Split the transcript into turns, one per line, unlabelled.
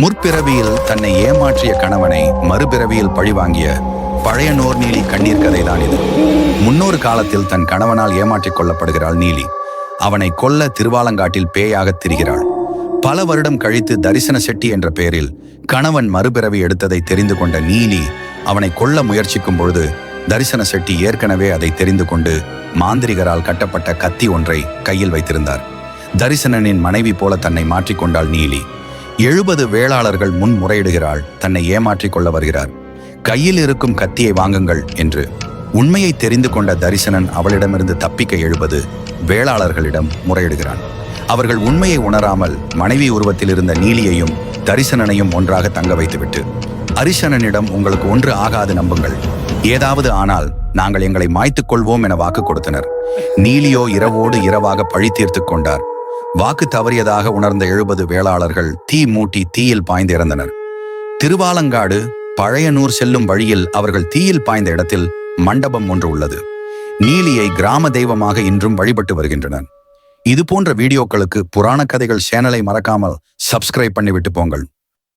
முற்பிறவியில் தன்னை ஏமாற்றிய கணவனை மறுபிறவியில் பழிவாங்கிய பழைய நோர் நீலி கண்ணீர் கதைதான் இது. முன்னொரு காலத்தில் தன் கணவனால் ஏமாற்றிக் கொள்ளப்படுகிறாள் நீலி. அவனை கொல்ல திருவாலங்காட்டில் பேயாகத் திரிகிறாள். பல வருடம் கழித்து தரிசன செட்டி என்ற பெயரில் கணவன் மறுபிறவி எடுத்ததை தெரிந்து கொண்ட நீலி அவனை கொல்ல முயற்சிக்கும் பொழுது தரிசன செட்டி ஏற்கனவே அதை தெரிந்து கொண்டு மாந்திரிகரால் கட்டப்பட்ட கத்தி ஒன்றை கையில் வைத்திருந்தார். தரிசனனின் மனைவி போல தன்னை மாற்றிக்கொண்டாள் நீலி. எழுபது வேளாளர்கள் முன் முறையிடுகிறாள். தன்னை ஏமாற்றிக் கொள்ள வருகிறார். கையில் இருக்கும் கத்தியை வாங்குங்கள் என்று உண்மையை தெரிந்து கொண்ட தரிசனன் அவளிடமிருந்து தப்பிக்க எழுபது வேளாளர்களிடம் முறையிடுகிறான். அவர்கள் உண்மையை உணராமல் மனைவி உருவத்தில் இருந்த நீலியையும் தரிசனனையும் ஒன்றாக தங்க வைத்துவிட்டு அரிசனனிடம் உங்களுக்கு ஒன்று ஆகாது நம்புங்கள். ஏதாவது ஆனால் நாங்கள் எங்களை மாய்த்துக் கொள்வோம் என வாக்கு கொடுத்தனர். நீலியோ இரவோடு இரவாக பழி தீர்த்து கொண்டார். வாக்கு தவறியதாக உணர்ந்த எழுபது வேளாளர்கள் தீ மூட்டி தீயில் பாய்ந்து இறந்தனர். திருவாலங்காடு பழையனூர் செல்லும் வழியில் அவர்கள் தீயில் பாய்ந்த இடத்தில் மண்டபம் ஒன்று உள்ளது. நீலியை கிராம தெய்வமாக இன்றும் வழிபட்டு வருகின்றனர். இது போன்ற வீடியோக்களுக்கு புராண கதைகள் சேனலை மறக்காமல் சப்ஸ்கிரைப் பண்ணிவிட்டு போங்கள்.